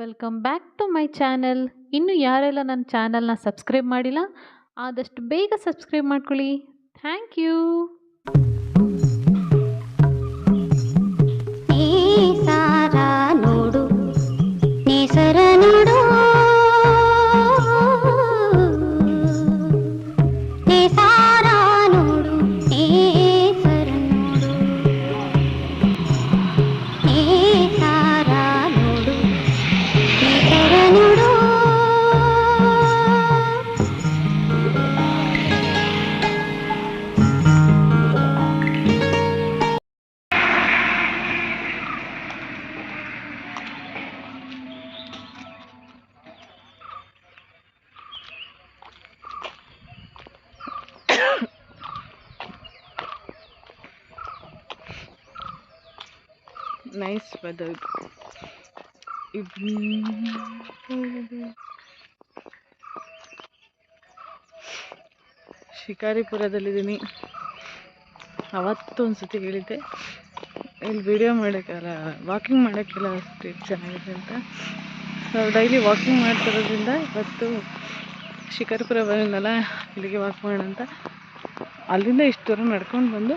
Welcome back to my channel ಇನ್ನು ಯಾರೆಲ್ಲ ನನ್ನ ಚಾನಲ್ನ ಸಬ್ಸ್ಕ್ರೈಬ್ ಮಾಡಿಲ್ಲ, ಆದಷ್ಟು ಬೇಗ ಸಬ್ಸ್ಕ್ರೈಬ್ ಮಾಡ್ಕೊಳ್ಳಿ. ಥ್ಯಾಂಕ್ ಯು ನೈಸ್ ವೆದರ್ ಶಿಕಾರಿಪುರದಲ್ಲಿದ್ದೀನಿ ಅವತ್ತು ಒಂದು ಸತಿ ಹೇಳಿದ್ದೆ. ಇಲ್ಲಿ ವಿಡಿಯೋ ಮಾಡೋಕ್ಕಲ್ಲ ವಾಕಿಂಗ್ ಮಾಡೋಕ್ಕೆಲ್ಲ ಅಷ್ಟು ಚೆನ್ನಾಗಿದೆ ಅಂತ. ನಾವು ಡೈಲಿ ವಾಕಿಂಗ್ ಮಾಡ್ತಿರೋದ್ರಿಂದ ಇವತ್ತು ಶಿಕಾರಿಪುರ ಬಂದಿದ್ದಲ್ಲ ಇಲ್ಲಿಗೆ ವಾಕ್ ಮಾಡೋಣ ಅಂತ. ಅಲ್ಲಿಂದ ಇಷ್ಟು ದೂರ ನಡ್ಕೊಂಡು ಬಂದು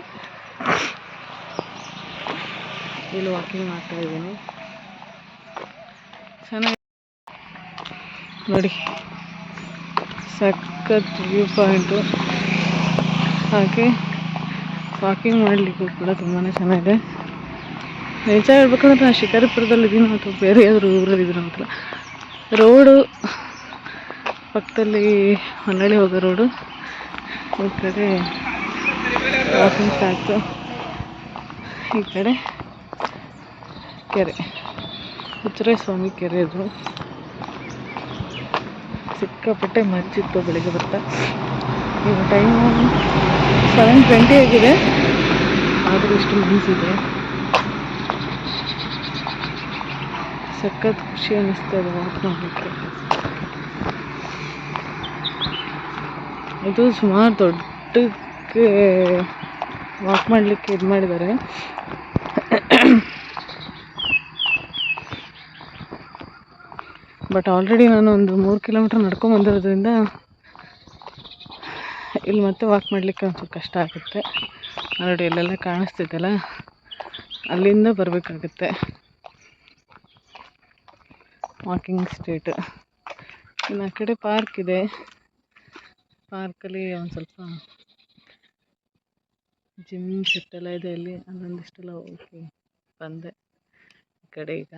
ಇಲ್ಲಿ ವಾಕಿಂಗ್ ಮಾಡ್ತಾ ಇದ್ದೀನಿ. ಚೆನ್ನಾಗಿ ನೋಡಿ. ಸಖತ್ ವ್ಯೂ ಪಾಯಿಂಟು ಹಾಗೆ ವಾಕಿಂಗ್ ಮಾಡಲಿಕ್ಕೂ ಕೂಡ ತುಂಬಾ ಚೆನ್ನಾಗಿದೆ. ನಿಜ ಹೇಳ್ಬೇಕಂದ್ರೆ ನಾನು ಶಿಕಾರಿಪುರದಲ್ಲಿದ್ದೀನಿ ಅಥವಾ ಬೇರೆ ಯಾವ್ದಾದ್ರು ಊರಲ್ಲಿದ್ದೀನೋ ಅಂತ ರೋಡು ಪಕ್ಕದಲ್ಲಿ ಹೊನ್ನಳ್ಳಿ ಹೋಗೋ ರೋಡು ಈ ಕಡೆ ವಾಕಿಂಗ್ ಟ್ರ್ಯಾಕು ಈ ಕಡೆ ಕೆರೆ. ಹುಚ್ಚರ ಸ್ವಾಮಿ ಕೆರೆ ಅದು. ಸಿಕ್ಕಾಪಟ್ಟೆ ಮಂಜಿತ್ತು ಬೆಳಿಗ್ಗೆ ಬರ್ತಾ. ಈಗ ಟೈಮು ಸೆವೆನ್ ಟ್ವೆಂಟಿ ಆಗಿದೆ. ಆದರೂ ಇಷ್ಟು ಮನಸ್ಸಿದೆ ಸಖತ್ ಖುಷಿ ಅನ್ನಿಸ್ತದೆ ವಾಕ್ ಮಾಡಲಿಕ್ಕೆ ಇದು ಸುಮಾರು ದೊಡ್ಡಕ್ಕೆ ವಾಕ್ ಮಾಡಲಿಕ್ಕೆ ಇದು ಮಾಡಿದ್ದಾರೆ. ಬಟ್ ಆಲ್ರೆಡಿ ನಾನು ಒಂದು ಮೂರು ಕಿಲೋಮೀಟ್ರ್ ನಡ್ಕೊಂಬಂದಿರೋದ್ರಿಂದ ಇಲ್ಲಿ ಮತ್ತೆ ವಾಕ್ ಮಾಡಲಿಕ್ಕೆ ಒಂದು ಕಷ್ಟ ಆಗುತ್ತೆ. ನೋಡಿ, ಇಲ್ಲೆಲ್ಲ ಕಾಣಿಸ್ತಿದ್ದಲ್ಲ ಅಲ್ಲಿಂದ ಬರಬೇಕಾಗುತ್ತೆ. ವಾಕಿಂಗ್ ಸ್ಟ್ರೀಟ್ ಇನ್ನು ಆ ಕಡೆ ಪಾರ್ಕ್ ಇದೆ. ಪಾರ್ಕಲ್ಲಿ ಒಂದು ಸ್ವಲ್ಪ ಜಿಮ್ ಸೆಟ್ ಎಲ್ಲ ಇದೆ ಅಲ್ಲಿ. ಅಲ್ಲೊಂದಿಷ್ಟೆಲ್ಲ ಹೋಗಿ ಬಂದೆ ಈ ಕಡೆ ಈಗ.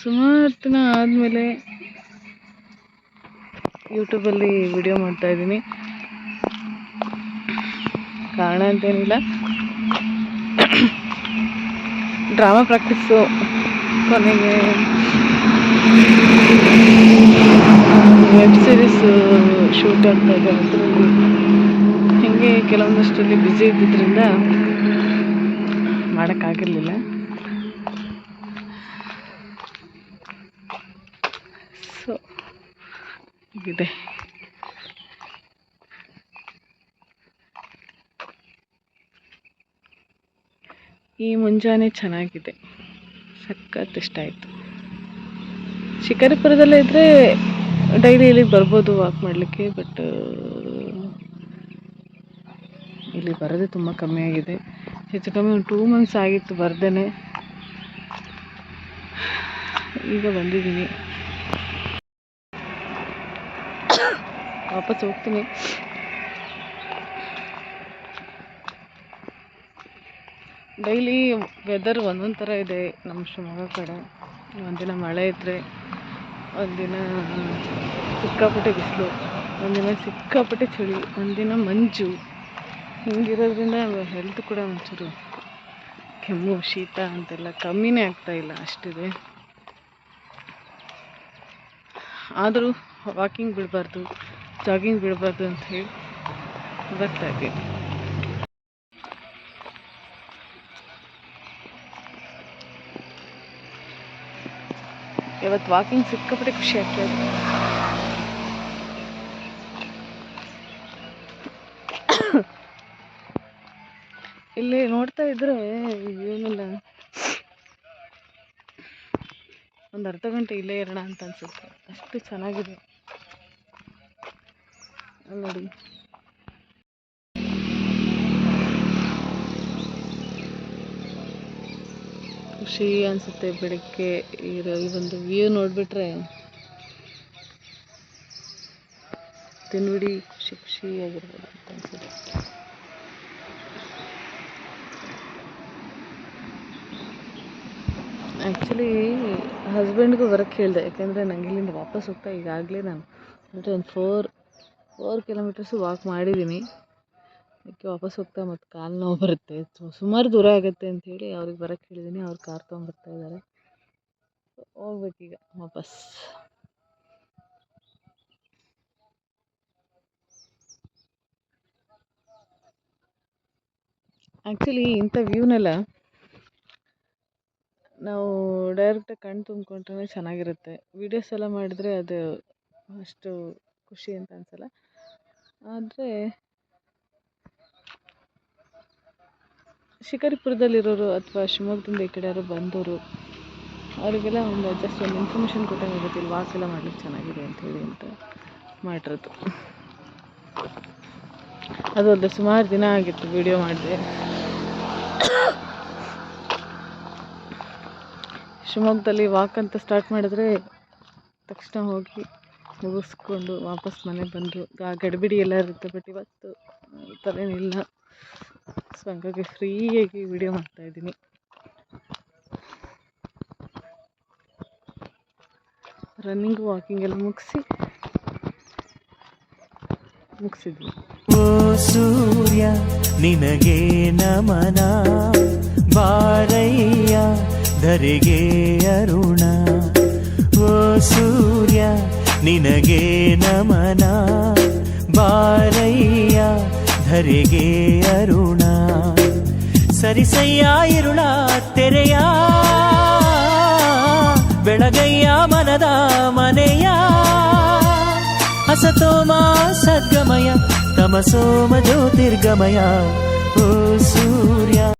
ಸುಮಾರು ದಿನ ಆದಮೇಲೆ ಯೂಟ್ಯೂಬಲ್ಲಿ ವಿಡಿಯೋ ಮಾಡ್ತಾ ಇದ್ದೀನಿ. ಕಾರಣ ಅಂತೇನಿಲ್ಲ. ಡ್ರಾಮಾ ಪ್ರಾಕ್ಟೀಸು ಕೊನೆಗೆ ವೆಬ್ ಸೀರೀಸು ಶೂಟ್ ಆಗ್ತಾ ಇದೆ ಅದರಲ್ಲಿ ಹೀಗೆ ಕೆಲವೊಂದಷ್ಟರಲ್ಲಿ ಬ್ಯುಸಿ ಇದ್ದಿದ್ದರಿಂದ ಮಾಡೋಕ್ಕಾಗಿರಲಿಲ್ಲ. ಇದೆ. ಈ ಮುಂಜಾನೆ ಚೆನ್ನಾಗಿದೆ. ಸಖತ್ ಇಷ್ಟ ಆಯಿತು. ಶಿಕಾರಿಪುರದಲ್ಲೇ ಇದ್ದರೆ ಡೈಲಿ ಇಲ್ಲಿಗೆ ಬರ್ಬೋದು ವಾಕ್ ಮಾಡಲಿಕ್ಕೆ ಬಟ್ ಇಲ್ಲಿ ಬರೋದೇ ತುಂಬ ಕಮ್ಮಿ ಆಗಿದೆ. ಹೆಚ್ಚು ಕಮ್ಮಿ ಒಂದು ಟೂ ಮಂತ್ಸ್ ಆಗಿತ್ತು ಬರ್ದೇ ಈಗ ಬಂದಿದ್ದೀನಿ. ವಾಪಸ್ ಹೋಗ್ತೀನಿ. ಡೈಲಿ ವೆದರ್ ಒಂದೊಂದು ಥರ ಇದೆ ನಮ್ಮ ಶಿವಮೊಗ್ಗ ಕಡೆ. ಒಂದಿನ ಮಳೆ ಇದ್ದರೆ ಒಂದಿನ ಸಿಕ್ಕಾಪಟ್ಟೆ ಬಿಸಿಲು, ಒಂದಿನ ಸಿಕ್ಕಾಪಟ್ಟೆ ಚಳಿ, ಒಂದಿನ ಮಂಜು. ಹಿಂಗಿರೋದ್ರಿಂದ ಹೆಲ್ತ್ ಕೂಡ ಒಂಚೂರು ಕೆಮ್ಮು, ಶೀತ ಅಂತೆಲ್ಲ ಕಮ್ಮಿನೇ ಆಗ್ತಾ ಇಲ್ಲ, ಅಷ್ಟಿದೆ. ಆದರೂ ವಾಕಿಂಗ್ ಬಿಡಬಾರ್ದು. ಜಾಗಿಂಗ್ ಬಿಡಬಾರ್ದು ಅಂತ ಹೇಳಿ ಬರ್ತಾಗೆ ಇವತ್ತು ವಾಕಿಂಗ್ ಸಿಕ್ಕಾಪಟ್ಟೆ ಖುಷಿ ಆಗ್ತದೆ ಇಲ್ಲಿ ನೋಡ್ತಾ ಇದ್ರೆ ಏನಿಲ್ಲ. ಒಂದು ಅರ್ಧ ಗಂಟೆ ಇಲ್ಲೇ ಇರೋಣ ಅಂತ ಅನ್ಸುತ್ತೆ. ಅಷ್ಟು ಚೆನ್ನಾಗಿದೆ. ನೋಡಿ. ಖುಷಿ ಅನ್ಸುತ್ತೆ ಬೆಳಗ್ಗೆ ಇರೋ ಈ ಒಂದು ವ್ಯೂ ನೋಡಿಬಿಟ್ರೆ. ತಿನ್ಬಿಡಿ ಖುಷಿ ಖುಷಿಯಾಗಿರ್ಬೋದು ಅಂತ ಅನ್ಸುತ್ತೆ. ಆ್ಯಕ್ಚುಲಿ ಹಸ್ಬೆಂಡ್ಗೂ ಬರೋಕ್ಕೆ ಹೇಳಿದೆ, ಯಾಕೆಂದರೆ ನಂಗೆ ಇಲ್ಲಿಂದ ವಾಪಸ್ ಹೋಗ್ತಾ ಈಗಾಗಲೇ ನಾನು, ಅಂದರೆ ಒಂದು ಫೋರ್ ಫೋರ್ ಕಿಲೋಮೀಟರ್ಸ್ ವಾಕ್ ಮಾಡಿದ್ದೀನಿ ಅದಕ್ಕೆ ವಾಪಸ್ ಹೋಗ್ತಾ ಮತ್ತು ಕಾಲು ನೋವು ಬರುತ್ತೆ. ಸುಮಾರು ದೂರ ಆಗುತ್ತೆ ಅಂಥೇಳಿ ಅವ್ರಿಗೆ ಬರೋಕ್ಕೆ ಹೇಳಿದ್ದೀನಿ ಅವ್ರು ಕಾರ್ ತೊಗೊಂಬರ್ತಾ ಇದ್ದಾರೆ ಹೋಗ್ಬೇಕೀಗ ವಾಪಸ್. ಆ್ಯಕ್ಚುಲಿ ಇಂಥ ವ್ಯೂನೆಲ್ಲ ನಾವು ಡೈರೆಕ್ಟಾಗಿ ಕಣ್ಣು ತುಂಬ್ಕೊಂಡ್ರೆ ಚೆನ್ನಾಗಿರುತ್ತೆ. ವೀಡಿಯೋಸ್ ಎಲ್ಲ ಮಾಡಿದರೆ ಅದು ಅಷ್ಟು ಖುಷಿ ಅಂತ ಅನಿಸಲ್ಲ. ಆದರೆ ಶಿಕಾರಿಪುರದಲ್ಲಿರೋರು ಅಥವಾ ಶಿವಮೊಗ್ಗದಿಂದ ಈ ಕಡೆ ಯಾರೋ ಬಂದವರು ಅವರಿಗೆಲ್ಲ ಒಂದು ಜಸ್ಟ್ ಒಂದು ಇನ್ಫಾರ್ಮೇಷನ್ ಕೊಟ್ಟಂಗೆ ಆಗುತ್ತೆ ಇಲ್ಲಿ ವಾಕ್ ಎಲ್ಲ ಮಾಡ್ಲಿಕ್ಕೆ ಚೆನ್ನಾಗಿದೆ ಅಂಥೇಳಿ ಅಂತ ಮಾಡಿರೋದು. ಅದು ಅಲ್ಲದೆ ಸುಮಾರು ದಿನ ಆಗಿತ್ತು ವಿಡಿಯೋ ಮಾಡಿದೆ. ಶಿವಮೊಗ್ಗದಲ್ಲಿ ವಾಕ್ ಅಂತ ಸ್ಟಾರ್ಟ್ ಮಾಡಿದ್ರೆ ತಕ್ಷಣ ಹೋಗಿ ಮುಗಿಸ್ಕೊಂಡು ವಾಪಸ್ ಮನೆಗೆ ಬಂದರು ಆ ಗಡಿಬಿಡಿ ಎಲ್ಲ ಇರುತ್ತೆ ಬಟ್ ಇವತ್ತು ಈ ಥರ ಏನಿಲ್ಲ. ಸೊ ಹಂಗಾಗಿ ಫ್ರೀಯಾಗಿ ವಿಡಿಯೋ ಮಾಡ್ತಾಯಿದ್ದೀನಿ ರನ್ನಿಂಗ್ ವಾಕಿಂಗ್ ಎಲ್ಲ ಮುಗಿಸಿ, ಮುಗಿಸಿದ್ವಿ. ಓ, ಸೂರ್ಯ, ನಿನಗೆ ನಮನ. ಬಾರಯ್ಯ, ಧರೆಗೆ ಅರುಣ. ಓ, ಸೂರ್ಯ ನಿನಗೆ ನಮನ, ಬಾರಯ್ಯ, ಧರೆಗೆ ಅರುಣ. ಸರಿಸಯ್ಯ ಇರುಳ ತೆರೆಯ, ಬೆಳಗಯ್ಯ, ಮನದ ಮನೆಯ. ಹಸತೋಮ, ಸದ್ಗಮಯ, ತಮಸೋಮ, ಜ್ಯೋತಿರ್ಗಮಯ, ಓ ಸೂರ್ಯ.